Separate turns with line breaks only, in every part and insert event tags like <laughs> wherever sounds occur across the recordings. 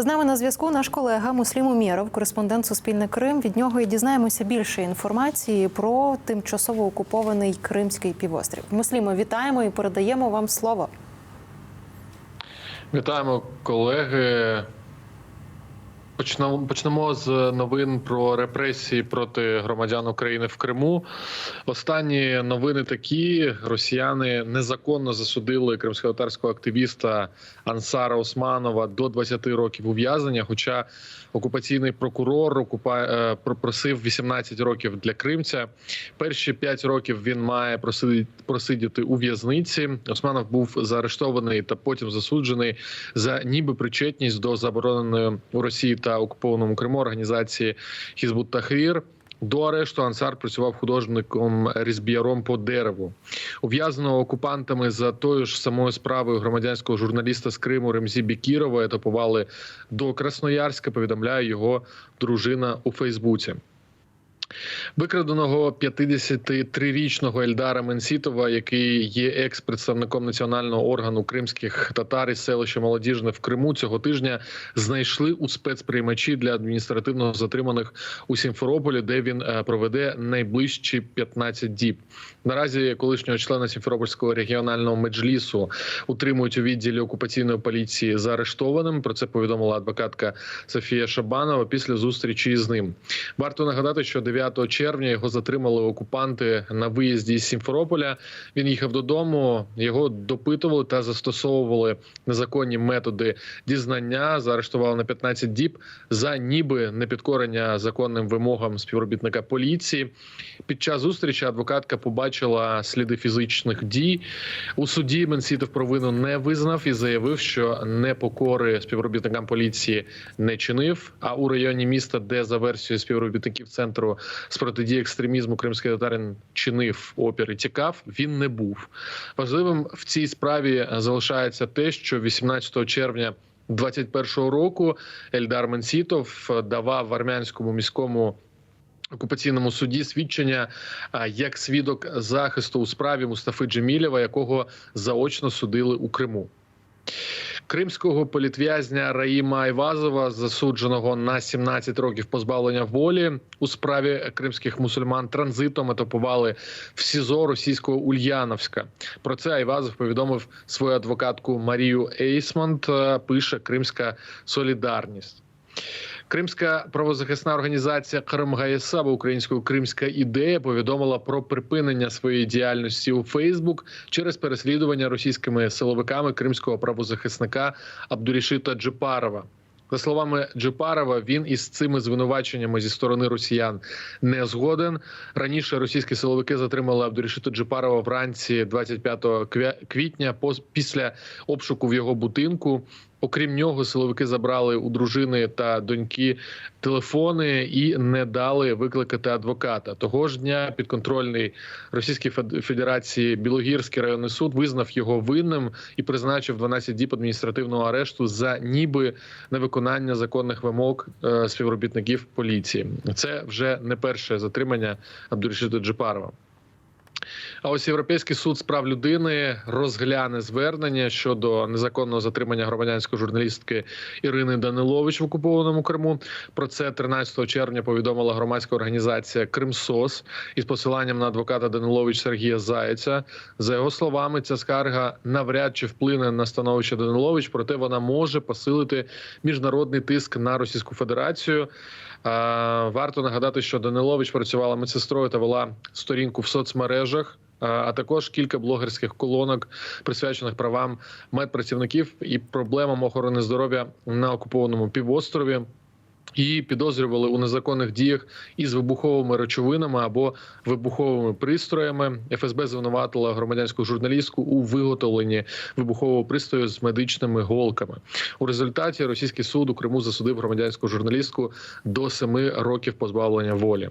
З нами на зв'язку наш колега Муслім Умєров, кореспондент Суспільне Крим. Від нього і дізнаємося більше інформації про тимчасово окупований Кримський півострів. Муслімо, вітаємо і передаємо вам слово.
Вітаємо, колеги. Почнемо, почнемо з новин про репресії проти громадян України в Криму. Останні новини такі: росіяни незаконно засудили кримськотарського активіста Ансара Османова до 20 років ув'язнення. Хоча окупаційний прокурор окупа... е, просив 18 років для кримця. Перші 5 років він має просидіти, просидіти у в'язниці. Османов був заарештований та потім засуджений за ніби причетність до забороненої у Росії та окупованому Криму організації Хізбут Тахвір. До арешту Ансар працював художником різб'яром по дереву. ув'язаного окупантами за тою ж самою справою громадянського журналіста з Криму Ремзі Бікірова етапували до Красноярська. Повідомляє його дружина у Фейсбуці. Викраденого 53-річного Ельдара Менсітова, який є екс-представником національного органу кримських татар із селища Молодіжне в Криму, цього тижня знайшли у спецприймачі для адміністративного затриманих у Сімферополі, де він е, проведе найближчі 15 діб. Наразі колишнього члена Сімферопольського регіонального меджлісу утримують у відділі окупаційної поліції заарештованим. Про це повідомила адвокатка Софія Шабанова після зустрічі з ним. Варто нагадати, що 9 червня його затримали окупанти на виїзді з Сімферополя. Він їхав додому, його допитували та застосовували незаконні методи дізнання. Заарештували на 15 діб за ніби непідкорення законним вимогам співробітника поліції. Під час зустрічі адвокатка побачила сліди фізичних дій. У суді Менсітов провину не визнав і заявив, що непокори співробітникам поліції не чинив. А у районі міста, де за версією співробітників центру з протидії екстремізму кримський татарин чинив опір і тікав, він не був важливим в цій справі. Залишається те, що 18 червня. 21-го року Ельдар Менсітов давав армянському міському окупаційному суді свідчення як свідок захисту у справі Мустафи Джемілєва, якого заочно судили у Криму. Кримського політв'язня Раїма Айвазова, засудженого на 17 років позбавлення волі у справі кримських мусульман, транзитом етапували в СІЗО російського Ульяновська. Про це Айвазов повідомив свою адвокатку Марію Ейсмонт. Пише Кримська Солідарність. Кримська правозахисна організація Кримгаєса або українською Кримська ідея повідомила про припинення своєї діяльності у Фейсбук через переслідування російськими силовиками кримського правозахисника Абдурішита Джипарова. За словами Джипарова, він із цими звинуваченнями зі сторони росіян не згоден. Раніше російські силовики затримали Абдурішита Джипарова вранці 25 квя- квітня після обшуку в його будинку. Окрім нього, силовики забрали у дружини та доньки телефони і не дали викликати адвоката. Того ж дня підконтрольний Російській Фед- Федерації Білогірський районний суд визнав його винним і призначив 12 діб адміністративного арешту за ніби невиконання законних вимог е, співробітників поліції. Це вже не перше затримання Абдурішида Джипарова. А ось Європейський суд з прав людини розгляне звернення щодо незаконного затримання громадянської журналістки Ірини Данилович в окупованому Криму. Про це 13 червня повідомила громадська організація Кримсос із посиланням на адвоката Данилович Сергія Заєця. За його словами, ця скарга навряд чи вплине на становище Данилович, проте вона може посилити міжнародний тиск на Російську Федерацію. Варто нагадати, що Данилович працювала медсестрою та вела сторінку в соцмережах. А, А також кілька блогерських колонок, присвячених правам медпрацівників і проблемам охорони здоров'я на окупованому півострові. Її підозрювали у незаконних діях із вибуховими речовинами або вибуховими пристроями. ФСБ звинуватила громадянську журналістку у виготовленні вибухового пристрою з медичними голками. У результаті російський суд у Криму засудив громадянську журналістку до семи років позбавлення волі.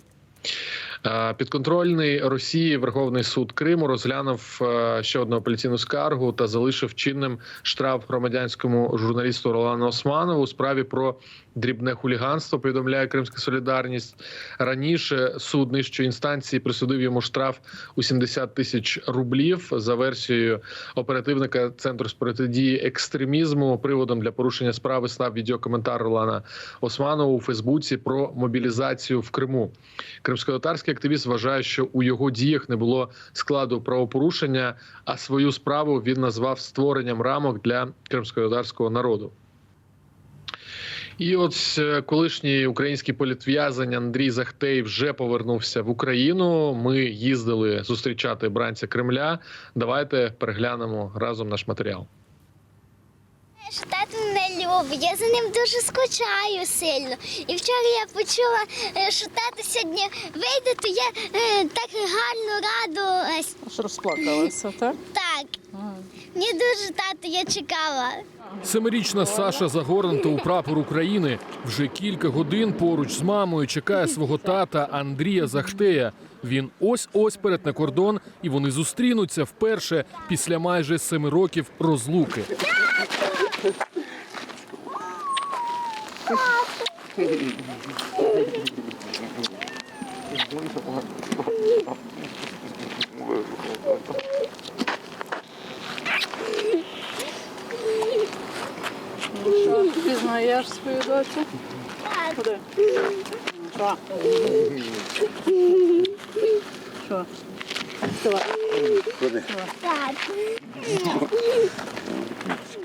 Е, Підконтрольний Росії Верховний суд Криму розглянув е, ще одну апеляційну скаргу та залишив чинним штраф громадянському журналісту Ролану Османову у справі про дрібне хуліганство. Повідомляє Кримська Солідарність. Раніше суд нижчої інстанції присудив йому штраф у 70 тисяч рублів за версією оперативника центру з протидії екстремізму. Приводом для порушення справи став відеокоментар Ролана Османова у Фейсбуці про мобілізацію в Криму. Кримськотатарський активіст вважає, що у його діях не було складу правопорушення, а свою справу він назвав створенням рамок для кримськотатарського народу. І от е, колишній український політв'язень Андрій Захтей вже повернувся в Україну. Ми їздили зустрічати бранця Кремля. Давайте переглянемо разом наш матеріал.
Що тато мене любить, я за ним дуже скучаю сильно. І вчора я почула, е, що тато сьогодні вийде, то я е, так гарно радилась.
Аж розплакалася, <laughs> так?
Так. Мені дуже тато, я чекала.
Семирічна Саша загорнута у прапор України. Вже кілька годин поруч з мамою чекає свого тата Андрія Захтея. Він ось ось перетне кордон, і вони зустрінуться вперше після майже семи років розлуки.
Що, пізнаєш свою дочу?
Так.
Куди? Що? Що? Вставай.
Так.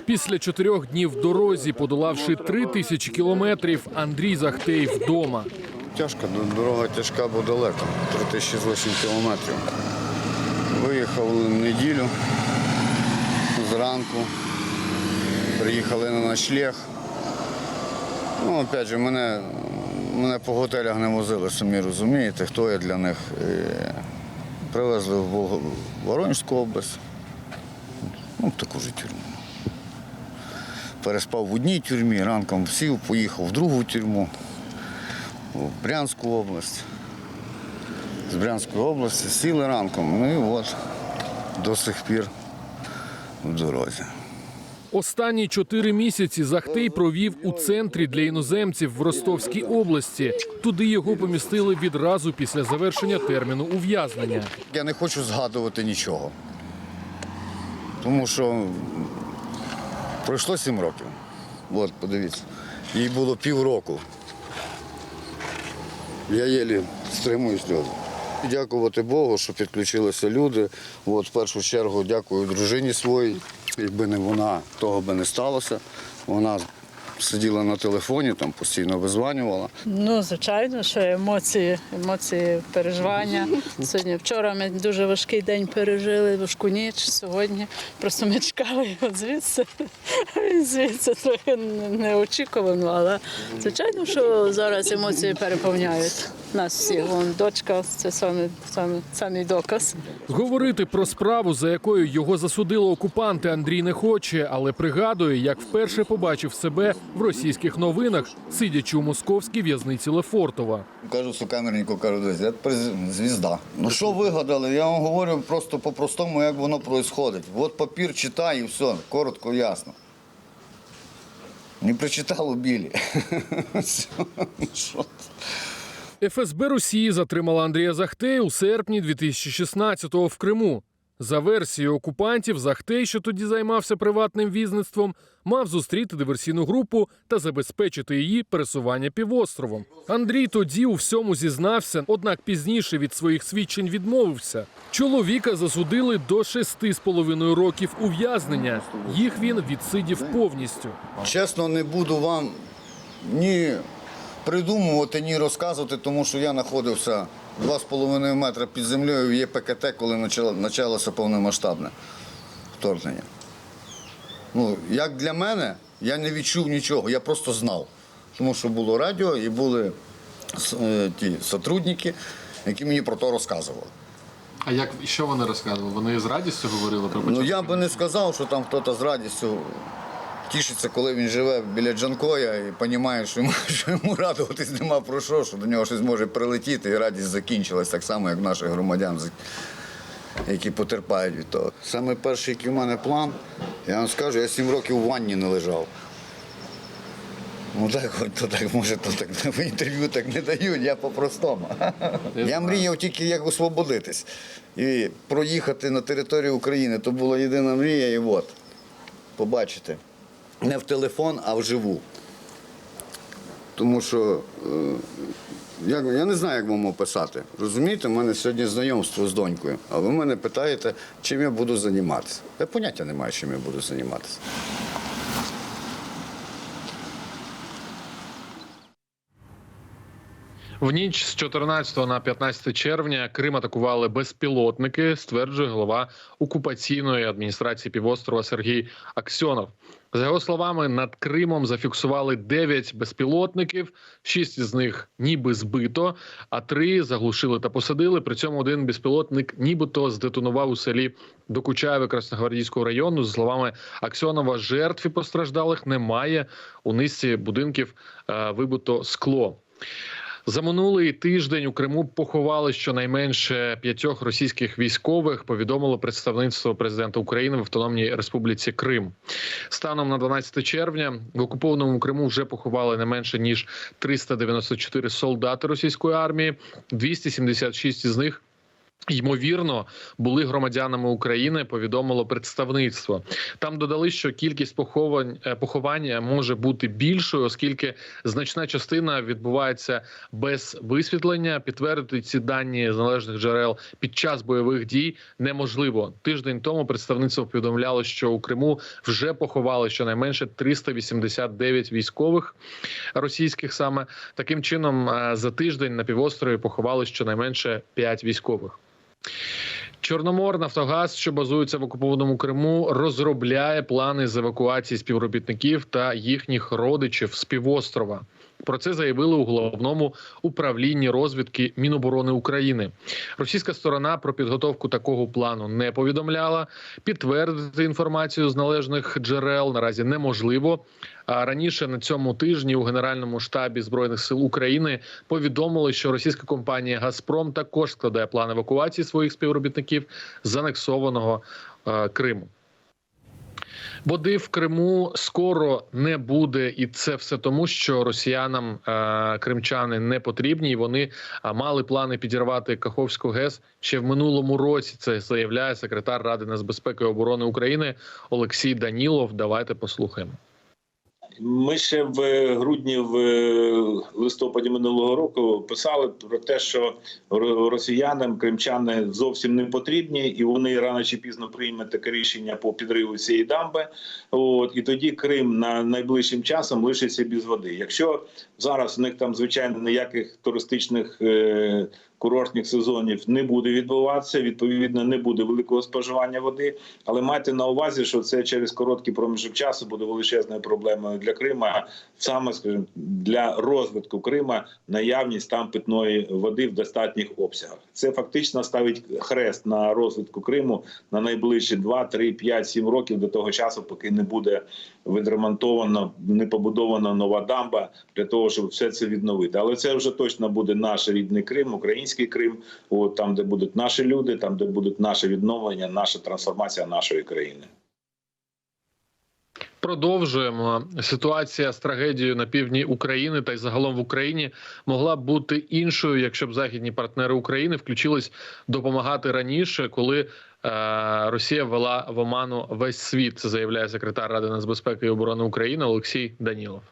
Після чотирьох днів в дорозі, подолавши три тисячі кілометрів, Андрій Захтей вдома.
Тяжко, дорога тяжка, бо далеко, 3008 кілометрів. Виїхав в неділю зранку, приїхали на ночлег. Ну, опять же, мене, мене по готелях не возили, самі розумієте, хто я для них. І привезли в Воронежську область, ну, таку ж тюрму. Переспав в одній тюрмі, ранком сів, поїхав в другу тюрму в Брянську область. З Брянської області сіли ранком. Ну і от до сих пір в дорозі.
Останні чотири місяці Захтей провів у центрі для іноземців в Ростовській області. Туди його помістили відразу після завершення терміну ув'язнення.
Я не хочу згадувати нічого. Тому що пройшло сім років. От, подивіться. Їй було півроку. Я єлі стримую сльози. Дякувати Богу, що підключилися люди. От, в першу чергу дякую дружині своїй. Якби не вона, того би не сталося. Вона сиділа на телефоні, там постійно визванювала.
Ну, звичайно, що емоції, емоції, переживання. <laughs> Сьогодні, вчора ми дуже важкий день пережили, важку ніч. Сьогодні просто ми чекали його звідси. <laughs> Він звідси трохи неочікувано, але звичайно, що зараз емоції переповняють нас всіх. Вон дочка, це саме, саме, самий доказ.
Говорити про справу, за якою його засудили окупанти, Андрій не хоче, але пригадує, як вперше побачив себе в російських новинах, сидячи у московській в'язниці Лефортова.
Кажу сукамернику, кажу, дивись, я звізда. Ну що вигадали? Я вам говорю просто по-простому, як воно відбувається. От папір читай і все, коротко, ясно. Не прочитав у білі. <laughs> Все, що?
ФСБ Росії затримала Андрія Захтея у серпні 2016-го в Криму. За версією окупантів, Захтей, що тоді займався приватним візництвом, мав зустріти диверсійну групу та забезпечити її пересування півостровом. Андрій тоді у всьому зізнався, однак пізніше від своїх свідчень відмовився. Чоловіка засудили до шести з половиною років ув'язнення. Їх він відсидів повністю.
Чесно, не буду вам ні придумувати, ні розказувати, тому що я знаходився 2,5 метра під землею в ЄПКТ, коли почалося повномасштабне вторгнення. Ну, як для мене, я не відчув нічого, я просто знав. Тому що було радіо і були е, ті сотрудники, які мені про то розказували.
А як що вони розказували? Вони з радістю говорили про
Ну я би не сказав, що там хтось з радістю тішиться, коли він живе біля Джанкоя і розуміє, що йому, <laughs> що йому радуватись нема про що, що до нього щось може прилетіти, і радість закінчилась так само, як наших громадян, які потерпають від того. Саме перший, який в мене план, я вам скажу, я сім років у ванні не лежав. Ну так, хоч то так, може, то так в <laughs> інтерв'ю так не дають, я по-простому. Я мріяв тільки як освободитись. І проїхати на територію України. То була єдина мрія, і от, побачите, не в телефон, а вживу. Тому що е, як, я не знаю, як вам описати. Розумієте, в мене сьогодні знайомство з донькою, а ви мене питаєте, чим я буду займатися. Я поняття не маю, чим я буду займатися.
В ніч з 14 на 15 червня Крим атакували безпілотники, стверджує голова окупаційної адміністрації півострова Сергій Аксьонов. За його словами, над Кримом зафіксували 9 безпілотників, 6 з них ніби збито, а 3 заглушили та посадили. При цьому один безпілотник нібито здетонував у селі Докучаєве Красногвардійського району. За словами Аксьонова, жертв і постраждалих немає. У низці будинків е, вибито скло. За минулий тиждень у Криму поховали щонайменше п'ятьох російських військових. Повідомило представництво президента України в Автономній Республіці Крим. Станом на 12 червня в окупованому Криму вже поховали не менше ніж 394 солдати російської армії. 276 з них. Ймовірно, були громадянами України. Повідомило представництво. Там додали, що кількість поховань е, поховання може бути більшою, оскільки значна частина відбувається без висвітлення. Підтвердити ці дані з належних джерел під час бойових дій неможливо. Тиждень тому представництво повідомляло, що у Криму вже поховали щонайменше 389 військових російських. Саме таким чином е, за тиждень на півострові поховали щонайменше 5 військових. Чорномор Нафтогаз, що базується в окупованому Криму, розробляє плани з евакуації співробітників та їхніх родичів з півострова. Про це заявили у головному управлінні розвідки Міноборони України. Російська сторона про підготовку такого плану не повідомляла. Підтвердити інформацію з належних джерел наразі неможливо. А раніше на цьому тижні у Генеральному штабі збройних сил України повідомили, що російська компанія Газпром також складає план евакуації своїх співробітників з анексованого е, Криму. Води в Криму скоро не буде, і це все тому, що росіянам е, кримчани не потрібні. і Вони мали плани підірвати Каховську ГЕС ще в минулому році. Це заявляє секретар Ради нацбезпеки і оборони України Олексій Данілов. Давайте послухаємо.
Ми ще в грудні, в листопаді минулого року писали про те, що росіянам кримчани зовсім не потрібні, і вони рано чи пізно приймуть таке рішення по підриву цієї дамби. От і тоді Крим на найближчим часом лишиться без води. Якщо зараз у них там звичайно ніяких туристичних е, курортних сезонів не буде відбуватися, відповідно, не буде великого споживання води. Але майте на увазі, що це через короткий проміжок часу буде величезною проблемою для Крима, саме скажімо, для розвитку Крима наявність там питної води в достатніх обсягах. Це фактично ставить хрест на розвитку Криму на найближчі 2, 3, 5, 7 років до того часу, поки не буде відремонтовано, не побудована нова дамба для того, щоб все це відновити. Але це вже точно буде наш рідний Крим, український Крим, от там, де будуть наші люди, там де будуть наше відновлення, наша трансформація нашої країни.
Продовжуємо ситуація з трагедією на півдні України та й загалом в Україні могла б бути іншою, якщо б західні партнери України включились допомагати раніше, коли е, Росія ввела в оману весь світ. Це заявляє секретар Ради нацбезпеки і оборони України Олексій Данілов.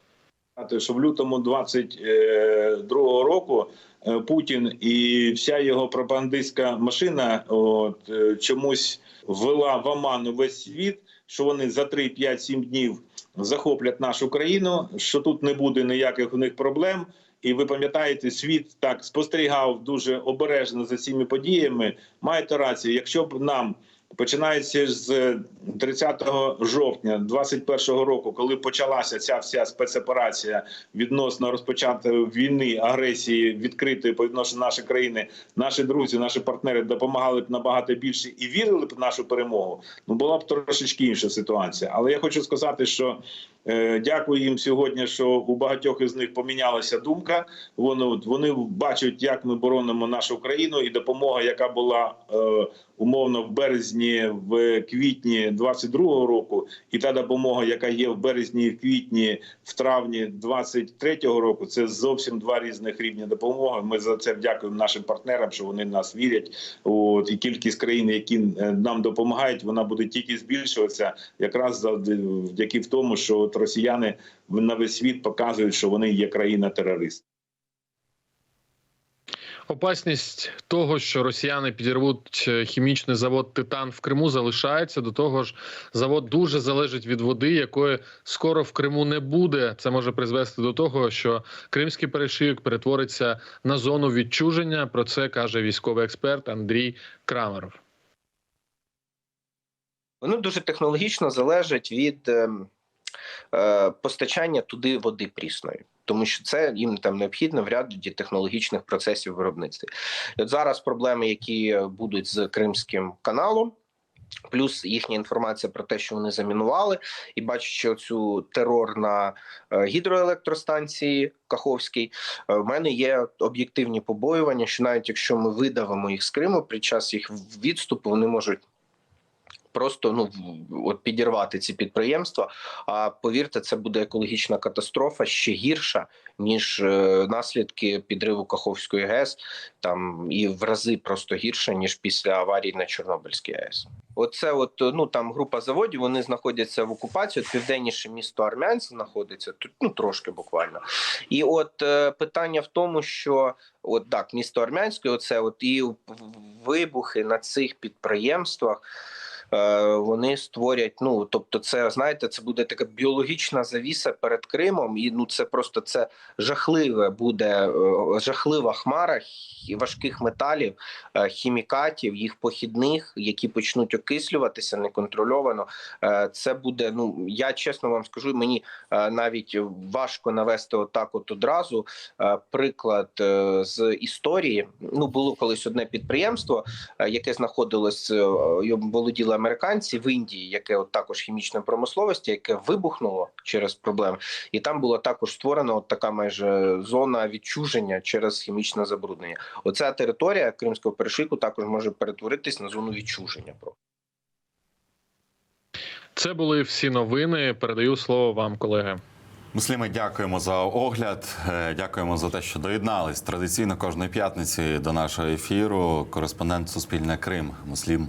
Що в лютому 22-го року е, Путін і вся його пропагандистська машина от, е, чомусь ввела в оману весь світ, що вони за 3-5-7 днів захоплять нашу країну, що тут не буде ніяких у них проблем. І ви пам'ятаєте, світ так спостерігав дуже обережно за цими подіями. Маєте рацію, якщо б нам починаючи з 30 жовтня 2021 року, коли почалася ця вся спецоперація відносно розпочатої війни, агресії відкритої по відношенню нашої країни, наші друзі, наші партнери допомагали б набагато більше і вірили б в нашу перемогу. Ну була б трошечки інша ситуація. Але я хочу сказати, що е, дякую їм сьогодні, що у багатьох із них помінялася думка. Вони вони бачать, як ми боронимо нашу країну, і допомога, яка була е, умовно в березні, в квітні 22-го року, і та допомога, яка є в березні в квітні, в травні 23-го року, це зовсім два різних рівні допомоги. Ми за це дякуємо нашим партнерам, що вони нас вірять. От і кількість країн, які е, нам допомагають, вона буде тільки збільшуватися, якраз завдяки в тому, що от росіяни на весь світ показують, що вони є країна терорист.
Опасність того, що росіяни підірвуть е, хімічний завод Титан в Криму, залишається. До того ж, завод дуже залежить від води, якої скоро в Криму не буде. Це може призвести до того, що кримський перешийок перетвориться на зону відчуження. Про це каже військовий експерт Андрій Крамеров.
Воно дуже технологічно залежить від ем, постачання туди води прісної, тому що це їм там необхідно в ряді технологічних процесів виробництва. От зараз проблеми, які будуть з Кримським каналом. Плюс їхня інформація про те, що вони замінували, і бачачи цю терор на е, гідроелектростанції Каховській, е, в мене є об'єктивні побоювання, що навіть якщо ми видавимо їх з Криму під час їх відступу, вони можуть просто ну от підірвати ці підприємства. А повірте, це буде екологічна катастрофа ще гірша ніж е, наслідки підриву Каховської ГЕС, там і в рази просто гірше ніж після аварії на Чорнобильській АЕС. Оце, от ну там група заводів. Вони знаходяться в окупації. От південніше місто Армянськ знаходиться тут, ну трошки буквально. І от е, питання в тому, що от так, місто Армянське, оце от і вибухи на цих підприємствах. Е, Вони створять, ну тобто, це знаєте, це буде така біологічна завіса перед Кримом, і ну це просто це жахливе буде е, жахлива хмара важких металів, е, хімікатів, їх похідних, які почнуть окислюватися неконтрольовано. Це буде. Ну я чесно вам скажу, мені навіть важко навести отак, от одразу приклад з історії. Ну було колись одне підприємство, яке знаходилось його володіли американці в Індії, яке от також хімічної промисловості, яке вибухнуло через проблеми, і там була також створена от така майже зона відчуження через хімічне забруднення. Оця територія Кримського перешийку також може перетворитись на зону відчуження.
Це були всі новини. Передаю слово вам, колеги.
Мусліми, дякуємо за огляд. Е, Дякуємо за те, що доєднались традиційно кожної п'ятниці до нашого ефіру. Кореспондент Суспільне Крим Муслім